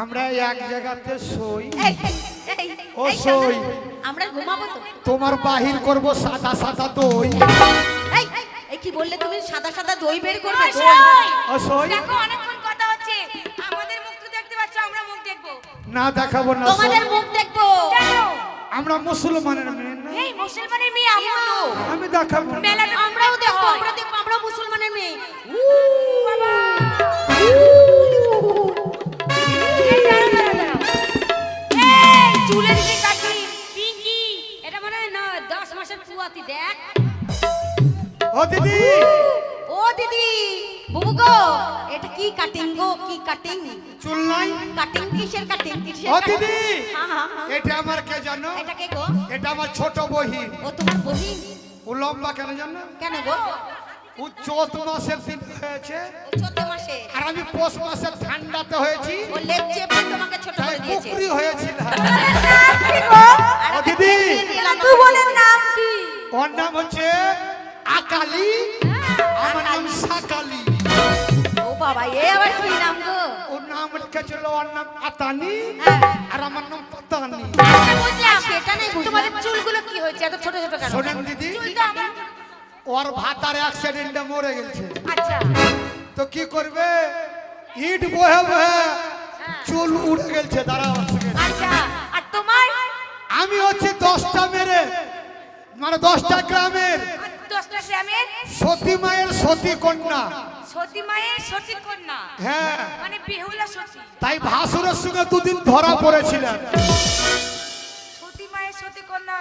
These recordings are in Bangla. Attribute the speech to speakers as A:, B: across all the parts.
A: আমরা এক জায়গাতে সই ও সই।
B: আমরা ঘুমাবো তো।
A: তোমার বাহির করব সাদা সাদা দই।
B: এই এই কি বললে তুমি? সাদা সাদা দই বের করবে।
A: ও সই
C: দেখো অনেকক্ষণ কথা হচ্ছে। আমাদের মুখ তো দেখতে পাচ্ছ আমরা মুখ দেখব।
A: না দেখাবো না
B: তোমাদের। মুখ দেখব।
A: আমরা মুসলমানের মেয়ে না?
C: এই মুসলমানের মেয়ে আমরা তো।
A: আমি দেখাবো না।
C: মেলা
B: আমরাও দেখব আমরা দেখব আমরা মুসলমানের মেয়ে। উ,
C: বাবা চুলের যে কাটি পিঙ্কি এটা মনে হয় না দশ মাসের পুয়াতি দেখ।
A: ও দিদি!
B: ও দিদি বুবু গো এটা কি কাটিং গো কি কাটিং
A: চুল নাই?
B: কাটিং কিসের কাটিং কিসের
A: ও দিদি!
B: হ্যাঁ হ্যাঁ হ্যাঁ।
A: এটা আমার কে জানো?
B: এটা কে গো?
A: এটা আমার ছোট বহিন
B: ও তোমার বহিন
A: ও লম্বা কেন জানো?
B: কেন গো?
A: ও চোদ্দ মাসের দিন হয়েছে।
B: মাসে
A: আর আমি পৌষ মাসের ঠান্ডাতে হয়েছি।
B: ও লেপ চেপে তোমাকে ছোট করে দিয়েছে।
A: কুকুরি হয়েছিল
B: আর
A: দিদি।
C: তুই বলে নাম কি?
A: ওর নাম হচ্ছে আকালি। আমার নাম সাকালি
B: ও বাবা এ আবার কি নাম গো?
A: ওর নাম রেখেছিল ওর নাম আতানি।
B: হ্যাঁ।
A: আর আমার নাম পাতানি।
B: বুঝলাম সেটা নেই।
C: তোমাদের চুলগুলো কি হয়েছে? এত ছোট ছোট কেন?
A: শোনেন দিদি
C: চুল তো আমার
A: ওর ভাতার অ্যাক্সিডেন্টে মরে গেছে। তো কি করবে? ইট বহে বহে চুল উড়ে গেছে দাঁড়াও
C: আচ্ছা আর তোমার?
A: আমি হচ্ছে দশটা মেরে মানে দশটা গ্রামের।
C: দশটা গ্রামের?
A: সতী মায়ের সতী কন্যা।
C: সতী মায়ের সতী কন্যা?
A: হ্যাঁ।
C: মানে বেহুলা সতী।
A: তাই ভাসুরের সঙ্গে দুদিন ধরা পড়েছিলেন।
C: সতী মায়ের সতী কন্যা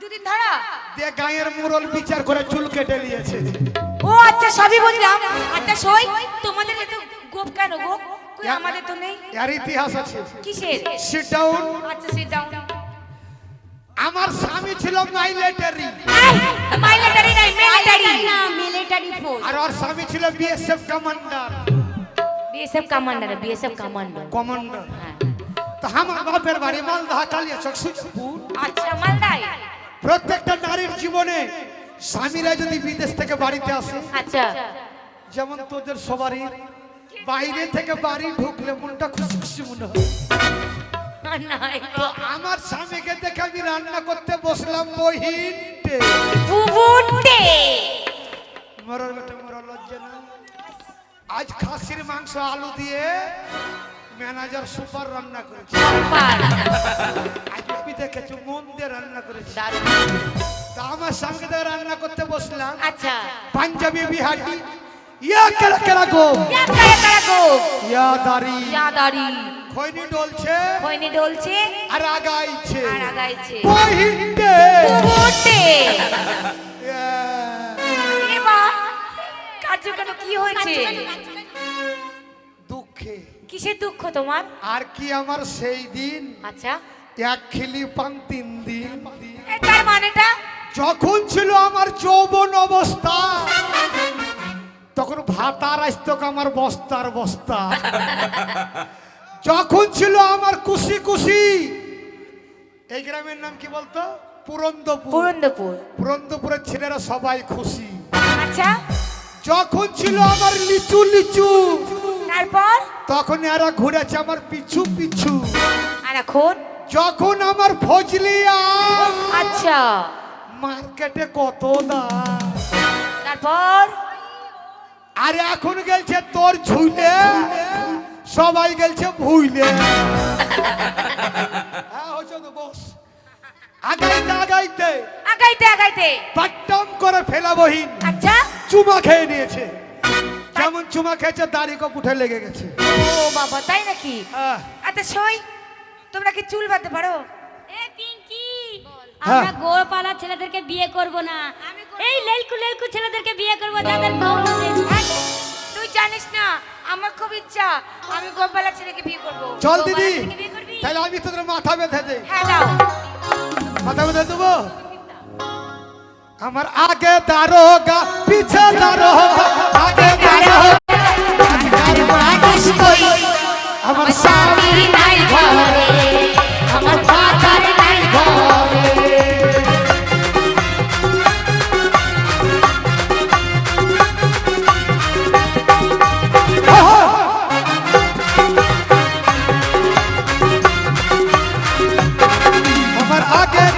C: দুদিন ধরা?
A: দিয়ে গায়ের মুরল বিচার করে চুল কেটে নিয়েছে।
C: ও আচ্ছা সবই বুঝলাম আচ্ছা সই। তোমাদের এত গোপ কেন গোপ কই আমাদের তো নেই।
A: এর ইতিহাস আছে।
C: কিসের?
A: সিট ডাউন
C: আচ্ছা সিট ডাউন
A: আমার স্বামী ছিল মাইলেটারি
C: মাইলেটারি নাই মিলিটারি
B: না মিলিটারি ফোর্স
A: আর ওর স্বামী ছিল BSF commander
C: BSF commander BSF commander
A: commander তো আমার বাপের বাড়ি মালদা কালিয়াচক
C: আচ্ছা মালদায়।
A: প্রত্যেকটা নারীর জীবনে স্বামীরা যদি বিদেশ থেকে বাড়িতে আসে
C: আচ্ছা।
A: যেমন তোদের সবারই বাইরে থেকে বাড়ি ঢুকলে মনটা খুশি খুশি মনে হয়। আমার স্বামীকে দেখে আমি রান্না করতে বসলাম বহিনটে
C: বুবুটে
A: মরার বেটা মরার লজ্জা না? আজ খাসির মাংস আলু দিয়ে ম্যানেজার সুপার রান্না করেছে। আজ আমি দেখেছি মন দিয়ে রান্না করেছে। তা আমার স্বামীকে দেখে রান্না করতে বসলাম।
C: আচ্ছা।
A: পাঞ্জাবি বিহারি। ইয়া কেরা কেরা গো?
C: ইয়া কায়া কায়া গো?
A: ইয়া দাড়ি।
C: ইয়া দাড়ি।
A: খৈনি ডলছে।
C: কইনি ঢলছে
A: আর আগাইছে।
C: আর আগাইছে।
A: বহিনটে
C: বুবুটে
A: ইয়া।
C: এ মা কাজু কেন কি হয়েছে?
A: দুঃখে।
C: কিসের দুঃখ তোমার?
A: আর কি আমার সেই দিন?
C: আচ্ছা।
A: এক খিলি পান তিন দিন।
C: এ তার মানেটা?
A: যখন ছিল আমার যৌবন অবস্থা তখন ভাতার আসতো আমার বস্তার বস্তা। যখন ছিল আমার খুশি খুশি এই গ্রামের নাম কি বলতো? পুরন্দপুর।
C: পুরন্দপুর।
A: পুরন্দপুরের ছেলেরা সবাই খুশি।
C: আচ্ছা।
A: যখন ছিল আমার লিচু লিচু
C: তারপর?
A: তখন এরা ঘুরেছে আমার পিছু পিছু।
C: আর এখন?
A: যখন আমার ফজলি
C: আচ্ছা।
A: মার্কেটে কত দাম?
C: তারপর?
A: আর এখন গেলছে তোর ঝুলে। সবাই গেলছে ভুইলে। হ্যাঁ হচ্ছে তো বস। আগাইতে আগাইতে।
C: আগাইতে আগাইতে।
A: পাট্টাম করে ফেলা বহিন
C: আচ্ছা।
A: চুমা খেয়ে নিয়েছে। যেমন চুমা খেয়েছে দাড়ি কপ উঠে লেগে গেছে।
C: ও বাবা তাই নাকি?
A: আহ,
C: আচ্ছা সই তোমরা কি চুল বাঁধতে পারো?
A: হ্যাঁ।
D: আমরা গোপালা ছেলেদেরকে বিয়ে করব না। এই লেলকু লেলকু ছেলেদেরকে বিয়ে করব যাদের।
C: হ্যাঁ? তুই জানিস না আমার খুব ইচ্ছা আমি গোপালা ছেলেকে বিয়ে করব।
A: চল দিদি? তাহলে আমি তোদের মাথা বেঁধে দেই।
C: হ্যাঁ দাও।
A: মাথা বেঁধে দেবো? আমার আগে দারোগা পিছে দারোগা। আগে দারোগা। আমার স্বামী
D: নাই ঘরে।
C: আগে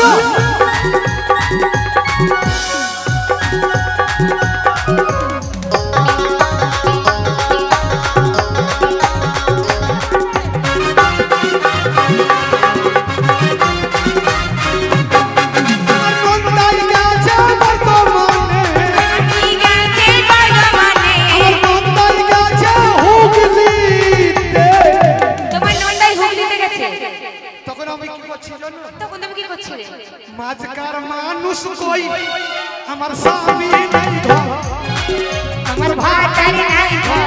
C: 돌려!
A: 돌려! कोई हमर स्वामी
C: नहीं था। हमर भाई
A: नहीं था।